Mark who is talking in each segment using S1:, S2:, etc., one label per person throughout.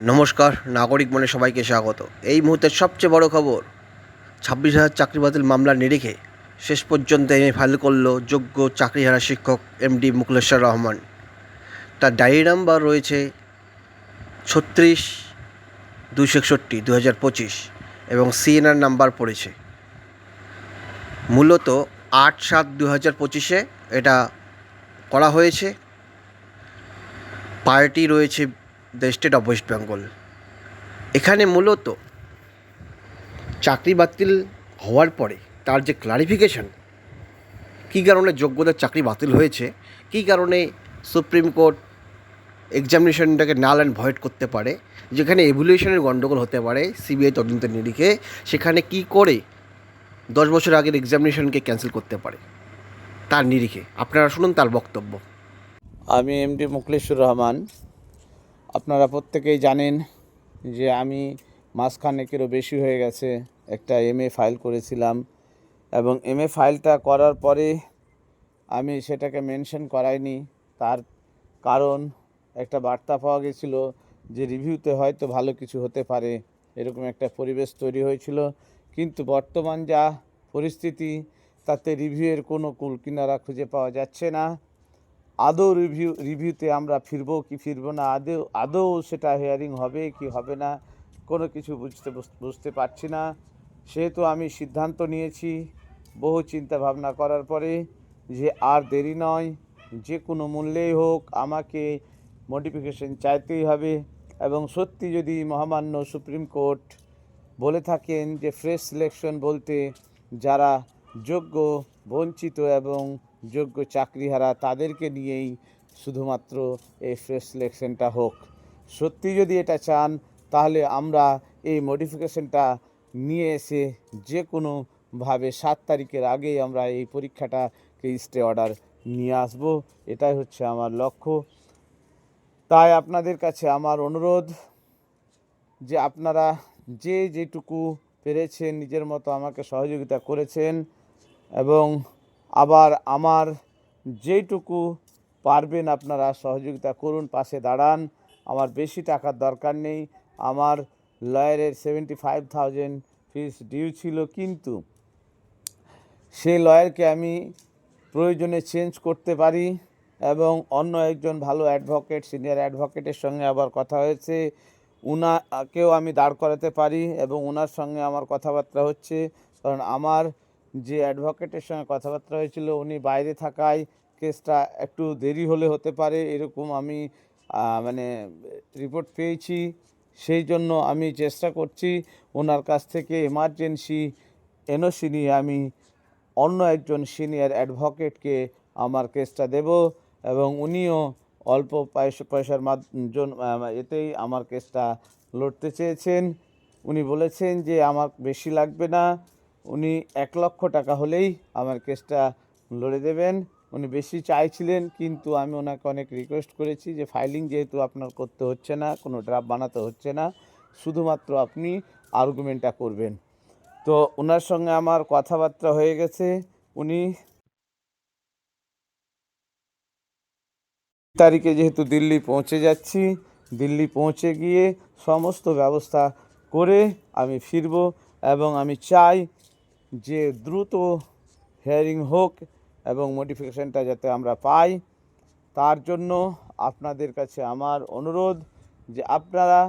S1: নমস্কার, নাগরিক মনে সবাইকে স্বাগত। এই মুহূর্তের সবচেয়ে বড় খবর, ছাব্বিশ হাজার চাকরি বাতিল মামলার নিরিখে শেষ পর্যন্ত এনে ফাইল করল যোগ্য চাকরিহারা শিক্ষক এমডি মুকলেশ্বর রহমান। তার ডায়েরি নাম্বার রয়েছে ছত্রিশ দুশো একষট্টি দু হাজার পঁচিশ এবং সিএনআর নাম্বার পড়েছে। মূলত আট সাত দু হাজার পঁচিশে এটা করা হয়েছে। পার্টি রয়েছে the state of West Bengal এখানে মূলত চাকরি বাতিল হওয়ার পরে তার যে ক্লারিফিকেশন কী কারণে যোগ্যতার চাকরি বাতিল হয়েছে, কী কারণে সুপ্রিম কোর্ট এক্সামিনেশনটাকে নাল অ্যান্ড ভয়েড করতে পারে, যেখানে এভুলেশনের গণ্ডগোল হতে পারে সিবিআই তদন্তের নিরিখে, সেখানে কি করে দশ বছর আগের এক্সামিনেশনকে ক্যান্সেল করতে পারে, তার নিরিখে। আপনারা শুনুন তার বক্তব্য।
S2: আমি এমডি মুখলেশ্বর রহমান আপনারা প্রত্যেকেই জানেন যে আমি মাসখানেকেরও বেশি হয়ে গেছে একটা এমএ ফাইল করেছিলাম এবং এমএ ফাইলটা করার পরে আমি সেটাকে মেনশন করাইনি। তার কারণ একটা বার্তা পাওয়া গেছিল যে রিভিউতে হয়তো ভালো কিছু হতে পারে, এরকম একটা পরিবেশ তৈরি হয়েছিল। কিন্তু বর্তমান যা পরিস্থিতি, তাতে রিভিউয়ের কোনো কুল কিনারা খুঁজে পাওয়া যাচ্ছে না। আদৌ রিভিউ রিভিউতে আমরা ফিরবো কি ফিরবো না? আদৌ আদৌ সেটা হেয়ারিং হবে কি হবে না, কোনো কিছু বুঝতে বুঝতে পারছি না। সেহেতু আমি সিদ্ধান্ত নিয়েছি বহু চিন্তা ভাবনা করার পরে যে আর দেরি নয়, যে কোনো মূল্যেই হোক আমাকে মডিফিকেশন চাইতেই হবে এবং সত্যি যদি মহামান্য সুপ্রিম কোর্ট বলে থাকেন যে ফ্রেশ সিলেকশন বলতে যারা যোগ্য, বঞ্চিত এবং যোগ্য চাকরিহারা তাদেরকে নিয়েই শুধুমাত্র এই ফ্রেশ সিলেকশনটা হোক। সত্যি যদি এটা চান, তাহলে আমরা এই মডিফিকেশনটা নিয়ে এসে যে কোনোভাবে সাত তারিখের আগেই আমরা এই পরীক্ষাটাকে স্টে অর্ডার নিয়ে আসব। এটাই হচ্ছে আমার লক্ষ্য। তাই আপনাদের কাছে আমার অনুরোধ যে আপনারা যে যেটুকু পেরেছেন, নিজের মতো আমাকে সহযোগিতা করেছেন এবং আবার আমার যেইটুকু পারবেন আপনারা সহযোগিতা করুন, পাশে দাঁড়ান। আমার বেশি টাকার দরকার নেই। আমার লয়ারের seventy five thousand fees due ছিল, কিন্তু সেই লয়ারকে আমি প্রয়োজনে চেঞ্জ করতে পারি এবং অন্য একজন ভালো অ্যাডভোকেট সিনিয়র অ্যাডভোকেটের সঙ্গে আবার কথা হয়েছে। উনাকেও আমি দাঁড় করাতে পারি এবং ওনার সঙ্গে আমার কথাবার্তা হচ্ছে। কারণ আমার যে অ্যাডভোকেটের সঙ্গে কথাবার্তা হয়েছিল, উনি বাইরে থাকায় কেসটা একটু দেরি হলে হতে পারে এরকম আমি মানে রিপোর্ট পেয়েছি। সেই জন্য আমি চেষ্টা করছি ওনার কাছ থেকে এমার্জেন্সি, এনওসি নিয়ে আমি অন্য একজন সিনিয়র অ্যাডভোকেটকে আমার কেসটা দেব এবং উনিও অল্প পয়সা, পয়সার মাধ্যম এতেই আমার কেসটা লড়তে চেয়েছেন। উনি বলেছেন যে, আমার বেশি লাগবে না। উনি এক লক্ষ টাকা হলেই আমার কেসটা লড়ে দেবেন। উনি বেশি চাইছিলেন, কিন্তু আমি ওনাকে অনেক রিকোয়েস্ট করেছি যে ফাইলিং যেহেতু আপনার করতে হচ্ছে না, কোনো ড্রাফট বানাতে হচ্ছে না, শুধুমাত্র আপনি আর্গুমেন্টটা করবেন। তো ওনার সঙ্গে আমার কথাবার্তা হয়ে গেছে। উনি তারিখে যেহেতু দিল্লি পৌঁছে যাচ্ছি, দিল্লি পৌঁছে গিয়ে সমস্ত ব্যবস্থা করে আমি ফিরব এবং আমি চাই যে দ্রুত হেয়ারিং হোক এবং মডিফিকেশনটা যাতে আমরা পাই, তার জন্য আপনাদের কাছে আমার অনুরোধ যে আপনারা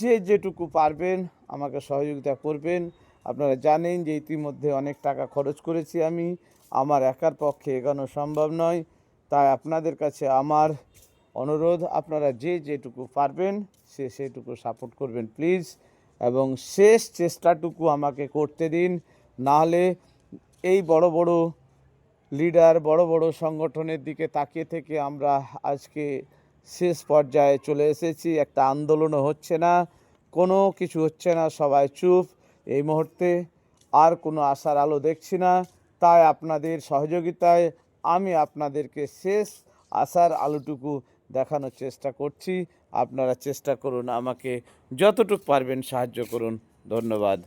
S2: যে যেটুকু পারবেন আমাকে সহযোগিতা করবেন। আপনারা জানেন যে ইতিমধ্যে অনেক টাকা খরচ করেছি আমি, আমার একার পক্ষে এগোনো সম্ভব নয়। তাই আপনাদের কাছে আমার অনুরোধ, আপনারা যে যেটুকু পারবেন সে সেটুকু সাপোর্ট করবেন প্লিজ এবং শেষ চেষ্টাটুকু আমাকে করতে দিন। নাহলে এই বড় বড় লিডার বড় বড় সংগঠনের দিকে তাকিয়ে থেকে আমরা আজকে শেষ পর্যায়ে চলে এসেছি। একটা আন্দোলনও হচ্ছে না, কোনো কিছু হচ্ছে না, সবাই চুপ। এই মুহূর্তে আর কোনো আশার আলো দেখছি না। তাই আপনাদের সহযোগিতায় আমি আপনাদেরকে শেষ আশার আলোটুকু দেখানোর চেষ্টা করছি। আপনারা চেষ্টা করুন, আমাকে যতটুকু পারবেন সাহায্য করুন। ধন্যবাদ।